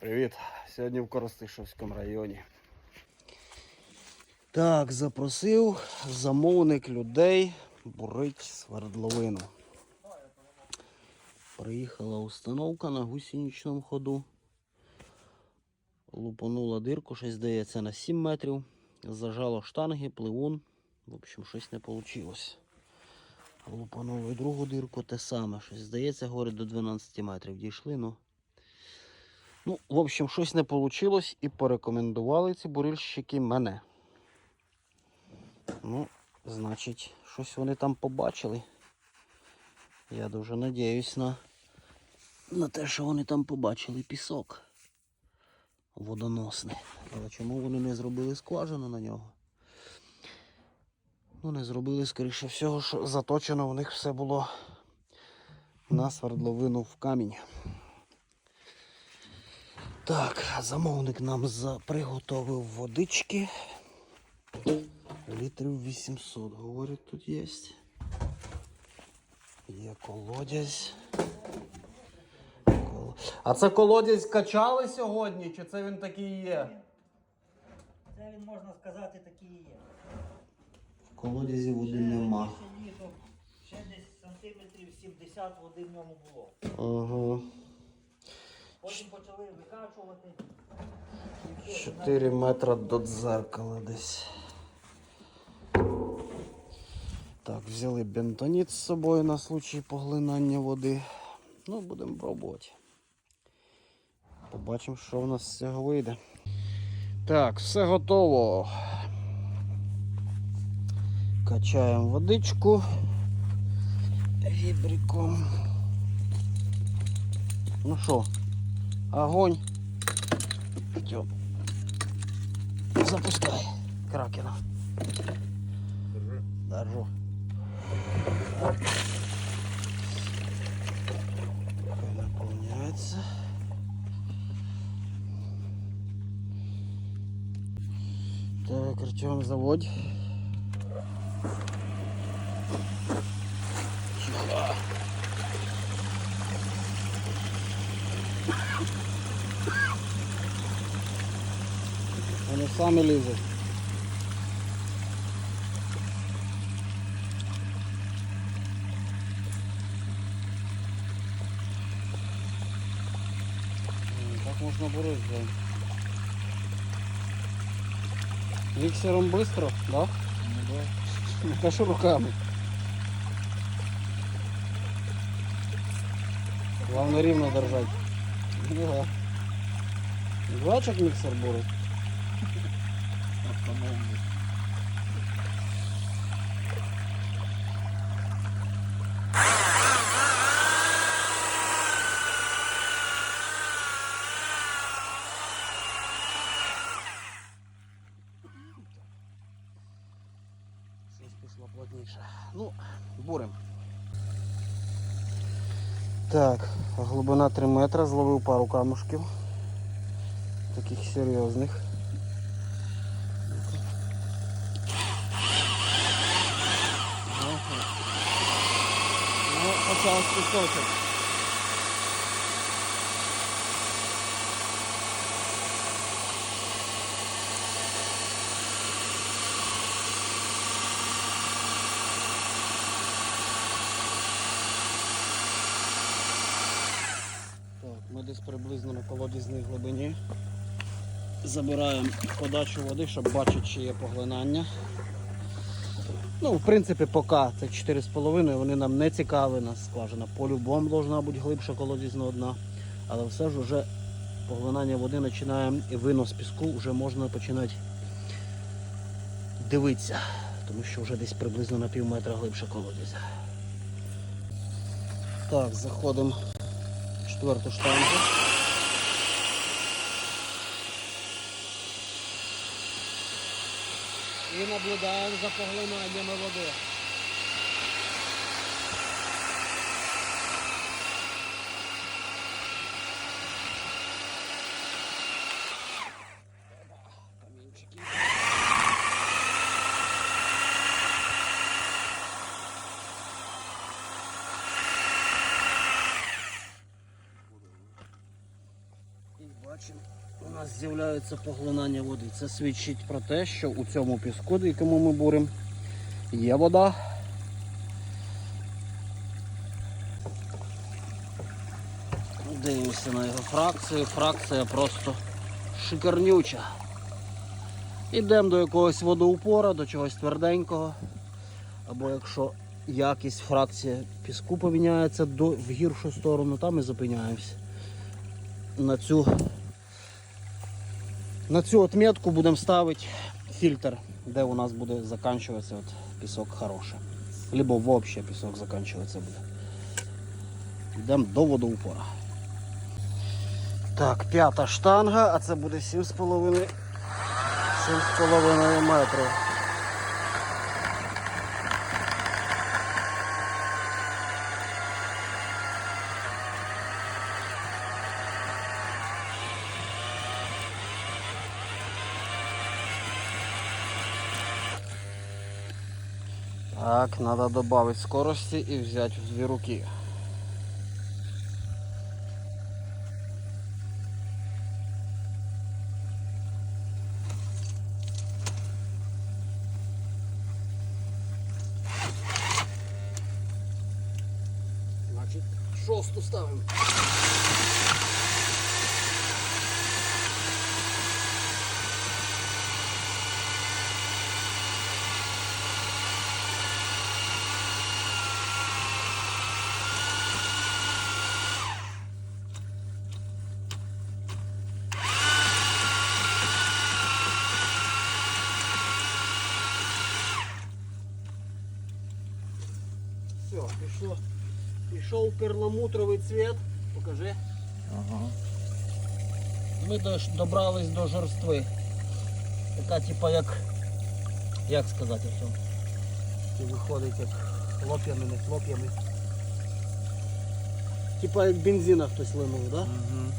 Привіт! Сьогодні в Коростишівському районі. Так, запросив замовник людей бурить свердловину. Приїхала установка на гусеничному ходу. Лупанула дирку, щось здається на 7 метрів. Зажало штанги, пливун. В общем, щось не вийшло. Лупанули другу дирку, те саме. Щось здається, говорить, до 12 метрів дійшли, ну. Ну, в общем, щось не вийшло і порекомендували ці бурильщики мене. Ну, значить, щось вони там побачили. Я дуже надіюсь на, на те, що вони там побачили пісок водоносний. Але чому вони не зробили скважину на нього? Ну, не зробили, скоріше всього, що заточено в них все було на свердловину в камінь. Так, замовник нам за... приготовив водички. Літрів 800, говорять, тут є. Є колодязь. Кол- А це колодязь качали сьогодні, чи це він такий є? Це він, можна сказати, такий є. В колодязі води нема. Ще ще десь сантиметрів 70 води в ньому було. Ага. Потім почали викачувати. 4 метри до дзеркала десь. Так, взяли бентоніт з собою на случай поглинання води. Ну, будемо пробувати. Побачимо, що в нас з цього вийде. Так, все готово. Качаємо водичку вібриком. Ну що, огонь. Все. Запускай кракена. Держи. Держу. Наполняется. Так, Артем, заводь. Вони самі лізуть. Так можно бурить, блин. Миксером быстро, да? Ну да. Ну, Кашу руками. Главное ровно держать. Ну да. Бачиш, як міксер бурить? Автономний. Щось. Ну, бурим. Так, глибина 3 метра, зловив пару камушків. Таких серйозних. Ага. Почав пісочок. Ми десь приблизно на колодязній глибині. Забираємо подачу води, щоб бачити, чи є поглинання. Ну, в принципі, поки це 4,5, вони нам не цікаві, нас скважина по-любому должна бути глибше колодязного дна. Але все ж вже поглинання води починаємо і винос піску вже можна починати дивитися, тому що вже десь приблизно на пів метра глибше колодязя. Так, заходимо в четверту штангу. І наблюдаємо за поглинаннями води. Камінчики. Якийсь Бачимо, у нас з'являється поглинання води. Це свідчить про те, що у цьому піску, якому ми буримо, є вода. Дивимося на його фракцію. Фракція просто шикарнюча. Йдемо до якогось водоупора, до чогось тверденького. Або якщо якість фракції піску поміняється до, в гіршу сторону, там і зупиняємося. На цю, на цю отметку будемо ставити фільтр, де у нас буде закінчуватися пісок хороший. Либо взагалі пісок закінчуватися буде. Йдемо до водоупора. Так, п'ята штанга, а це буде 7,5 7,5 метрів. Так, надо добавить скорости и взять в две руки. Значить, шосту ставимо. Пішло. Пішов перламутровий цвет. Покажи. Ага. Ми добрались до жорстви. Така типа як. Як сказати все? І виходить як хлоп'ями, не хлоп'ями. Типа як бензина хтось линув, да? Угу.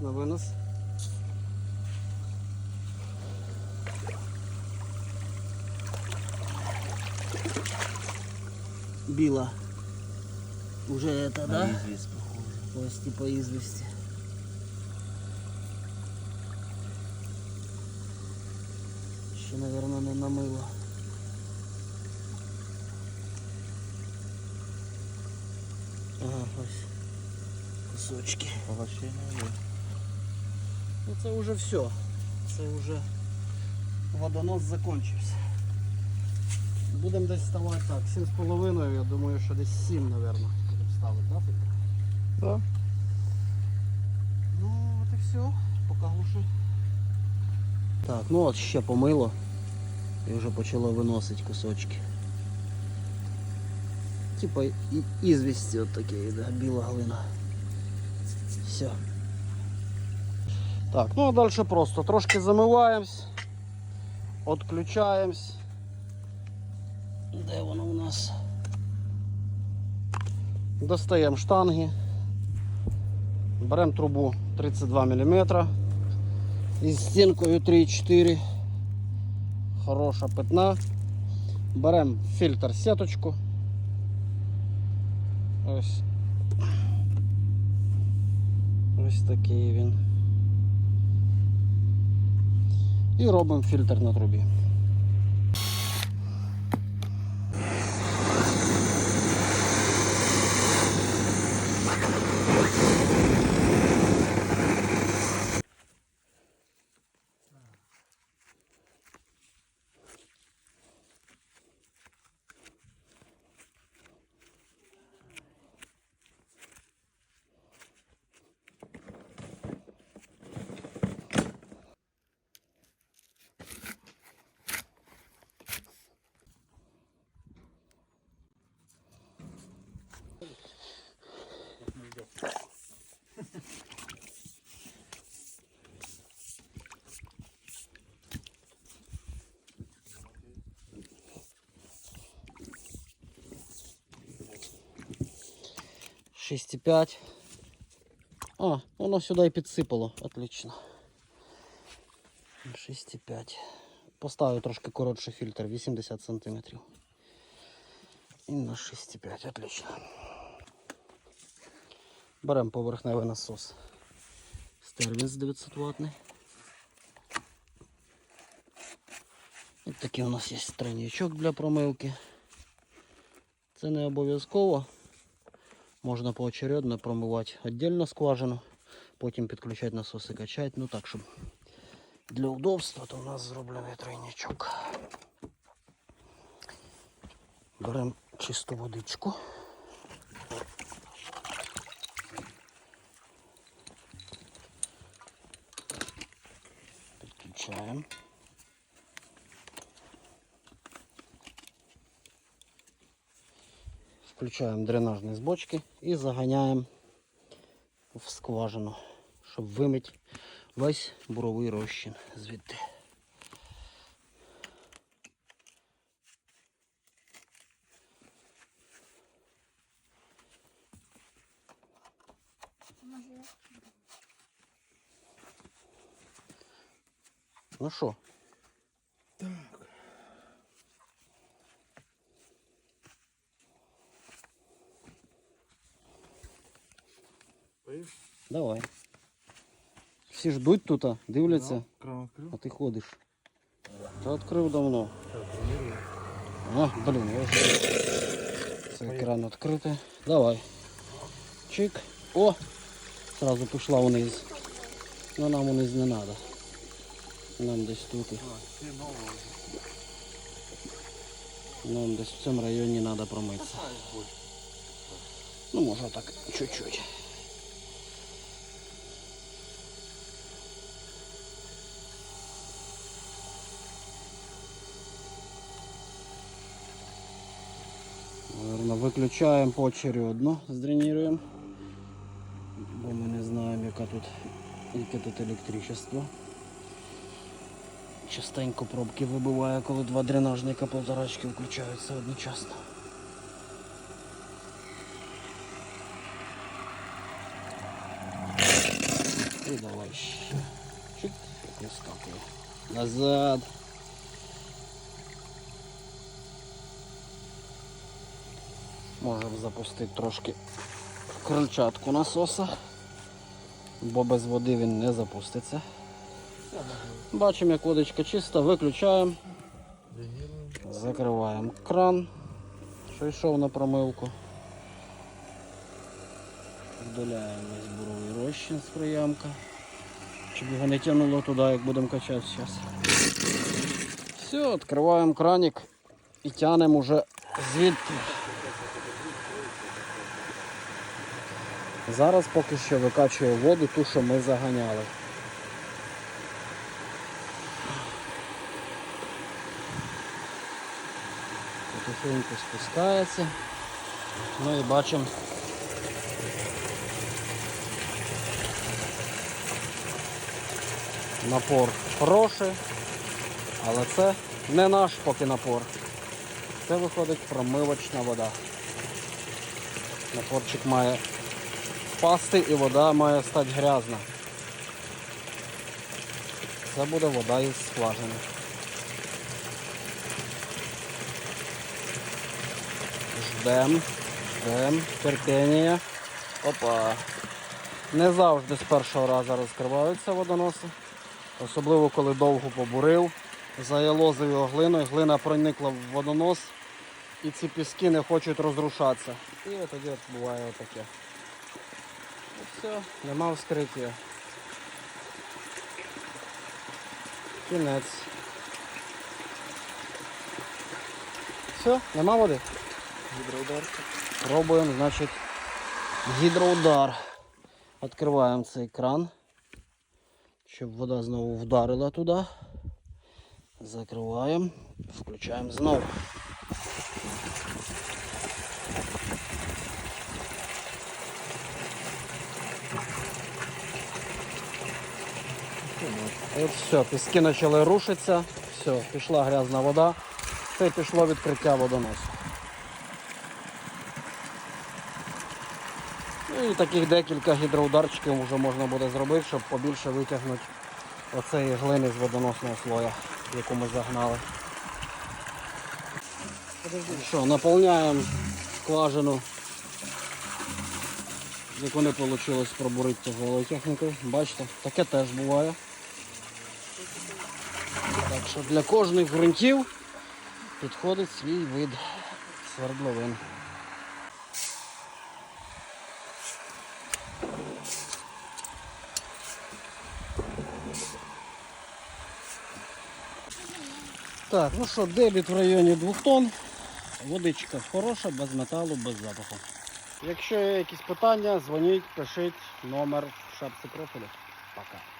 Дивимось на винос. Біла. Уже это, да? Известь, похоже. Ось типа извести. Ще, наверное, не намило. Ага, ось. Кусочки. Поглощение є. Ну це вже все. Це вже водонос закончився. Будемо десь ставати так, 7,5, я думаю, що десь 7, мабуть, будемо ставити, да, Федір? Да. Ну от і все, поки глуши. Так, ну от ще помило і вже почало виносити кусочки. Типа і- ізвісті от такі, да, біла глина. Все. Так, ну а далі просто трошки замиваємось, відключаємось. Де воно у нас? Достаємо штанги. Беремо трубу 32 мм із стінкою 3,4. Хороша питна. Беремо фільтр сіточку. Ось. Ось такий він. І робимо фільтр на трубі. 6,5. А, воно сюди і підсипало. Отлично. 6,5. Поставив трошки коротший фільтр, 80 см. І на 6,5, отлично. Беремо поверхневий насос. Стервінс 900 ватний. Ось такий у нас є тройничок для промивки. Це не обов'язково. Можна поочередно промивати віддільно скважину, потім підключати насос і качати. Ну так, щоб для удобства, то у нас зроблений тройничок. Беремо чисту водичку. Підключаємо. Включаємо дренажні з бочки і заганяємо в скважину, щоб вимити весь буровий розчин звідти. Ну що? Давай. Всі ждуть тут, а, дивляться, а ти ходиш. Та відкрив давно. А, блін, я вже. Це екран відкритий. Давай. Чик. О! Сразу пішла вниз. Ну нам вниз не треба. Нам десь тут. Нам десь в цьому районі треба промитися. Ну, може так, чуть-чуть. Наверно, виключаємо поочередно, здренуємо. Бо ми не знаємо, яка тут, яке тут електричество. Частенько пробки вибиває, коли два дренажника полторачки включаються одночасно. І давай ще. Чик, як вискакує. Назад. Можемо запустити трошки крильчатку насоса, бо без води він не запуститься. Бачимо, як водичка чиста, виключаємо, закриваємо кран, що йшов на промивку. Вдаляємо весь буровий розчин з приямка, щоб його не тягнуло туди, як будемо качати зараз. Все, відкриваємо краник і тягнемо вже звідти. Зараз поки що викачує воду ту, що ми заганяли. Потихеньку спускається. Ну і бачимо. Напор хороший, але це не наш поки напор. Це виходить промивочна вода. Напорчик має впасти і вода має стати грязна. Це буде вода із скважини. Ждем, ждем, терпіння. Опа. Не завжди з першого разу розкриваються водоноси. Особливо коли довго побурив, заялозив його глиною, глина проникла в водонос і ці піски не хочуть розрушатися. І тоді буває отаке. Все, нема вскриття. Кінець. Все, нема води. Гідроудар. Пробуємо, значить, гідроудар. Відкриваємо цей кран, щоб вода знову вдарила туди. Закриваємо, включаємо знову. От все, піски почали рушитися, все, пішла грязна вода, це пішло відкриття водоносу. Ну і таких декілька гідроударчиків вже можна буде зробити, щоб побільше витягнути оцеї глини з водоносного слоя, яку ми загнали. Що, наповняємо скважину, яку не вийшло пробурити тяжелою технікою. Бачите, таке теж буває. Що для кожних ґрунтів підходить свій вид свердловин. Так, ну що, дебіт в районі 2 тонн. Водичка хороша, без металу, без запаху. Якщо є якісь питання, дзвоніть, пишіть номер в шапці профілю. Пока.